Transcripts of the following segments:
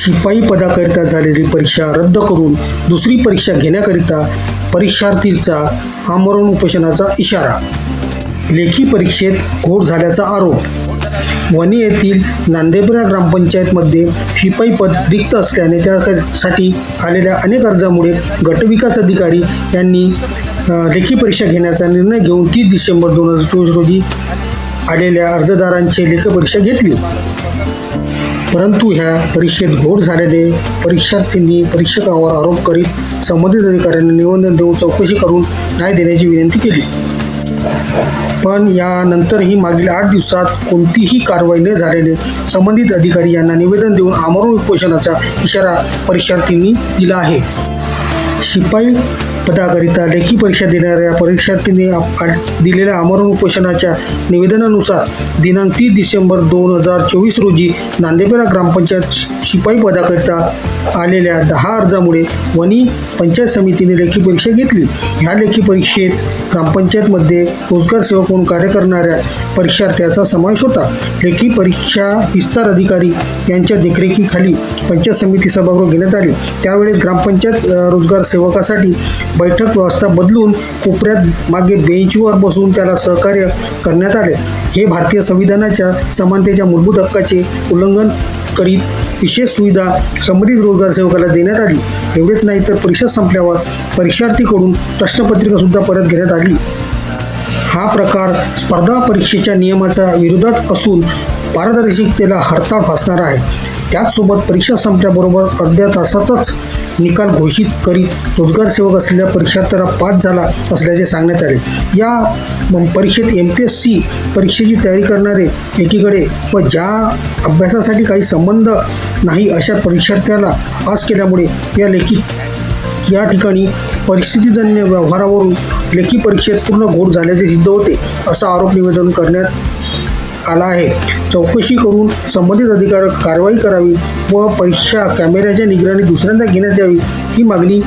शिपाई पदाकरिता झालेली परीक्षा रद्द करून दुसरी परीक्षा घेण्याकरिता परीक्षार्थीचा आमरण उपोषणाचा इशारा. लेखी परीक्षेत घोट झाल्याचा आरोप. वणी येथील नांदेपुरा ग्रामपंचायतमध्ये शिपाई पद रिक्त असल्याने त्यासाठी आलेल्या अनेक अर्जामुळे गटविकास अधिकारी यांनी लेखी परीक्षा घेण्याचा निर्णय घेऊन तीस डिसेंबर दोन हजार चोवीस रोजी आलेल्या अर्जदारांची लेखी परीक्षा घेतली. परंतु ह्या परीक्षेत घोड झालेले परीक्षार्थींनी परीक्षकावर आरोप करीत संबंधित अधिकाऱ्यांनी निवेदन देऊन चौकशी करून न्याय देण्याची विनंती केली. पण यानंतरही मागील आठ दिवसात कोणतीही कारवाई न झालेले संबंधित अधिकारी यांना निवेदन देऊन आमरण उपोषणाचा इशारा परीक्षार्थींनी दिला आहे. शिपाई पदाकरिता लेखी परीक्षा देणाऱ्या परीक्षार्थींनी दिलेल्या आमरण उपोषणाच्या निवेदनानुसार दिनांक तीस डिसेंबर दोन हजार चोवीस रोजी नांदेपेरा ग्रामपंचायत शिपाई पदाकरिता आलेल्या दहा अर्जामुळे वणी पंचायत समितीने लेखी परीक्षा घेतली. ह्या लेखी परीक्षेत ग्रामपंचायतमध्ये रोजगार सेवक म्हणून कार्य करणाऱ्या परीक्षार्थ्याचा समावेश होता. लेखी परीक्षा विस्तार अधिकारी यांच्या देखरेखीखाली पंचायत समिती सभागृह घेण्यात आली. त्यावेळेस ग्रामपंचायत रोजगार सेवकासाठी बैठक व्यवस्था बदलून कोपऱ्यात मागे बेंचवर बसून त्याला सहकार्य करण्यात आले. हे भारतीय संविधानाच्या समानतेच्या मूलभूत हक्काचे उल्लंघन करीत विशेष सुविधा संबंधित रोजगार देण्यात आली एवढेच नाही तर परीक्षा संपल्यावर परीक्षार्थीकडून प्रश्नपत्रिकासुद्धा परत घेण्यात आली हा प्रकार स्पर्धा परीक्षेच्या नियमाच्या विरोधात असून पारदर्शकतेला हरताळ फासणार आहे त्याचसोबत परीक्षा संपल्याबरोबर अर्ध्या तासातच निकाल घोषित करीत रोजगार सेवक असलेल्या परीक्षार्थ्याला पास झाला असल्याचे सांगण्यात आले या परीक्षेत एम पी एस सी परीक्षेची तयारी करणारे एकीकडे व ज्या अभ्यासासाठी काही संबंध नाही अशा परीक्षार्थ्याला पास केल्यामुळे या लेखी या ठिकाणी परिस्थितीजन्य व्यवहारावरून लेखी परीक्षेत पूर्ण घोट झाल्याचे सिद्ध होते असा आरोप निवेदन करण्यात आला आहे. चौकशी करून संबंधित अधिकार कारवाई करावी व परीक्षा कॅमेऱ्याच्या निगराणी दुसऱ्यांदा घेण्यात यावी ही मागणी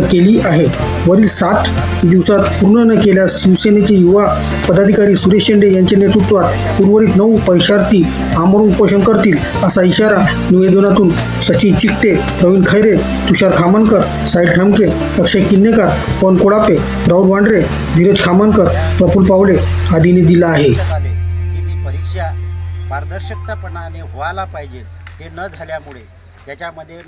केली आहे. वरील सात दिवसात पूर्ण न केल्यास शिवसेनेचे युवा पदाधिकारी सुरेश शेंडे यांच्या नेतृत्वात उर्वरित नऊ परीक्षार्थी आमरण उपोषण करतील असा इशारा निवेदनातून सचिन चिकटे प्रवीण खैरे तुषार खामनकर साहिल ठामके अक्षय किन्नेकर पवन कोडापे राहुल वांड्रे धीरज खामनकर प्रफुल पावडे आदींनी दिला आहे. परीक्षा पारदर्शकतापणाने व्हायला पाहिजे ते न झाल्यामुळे त्याच्यामध्ये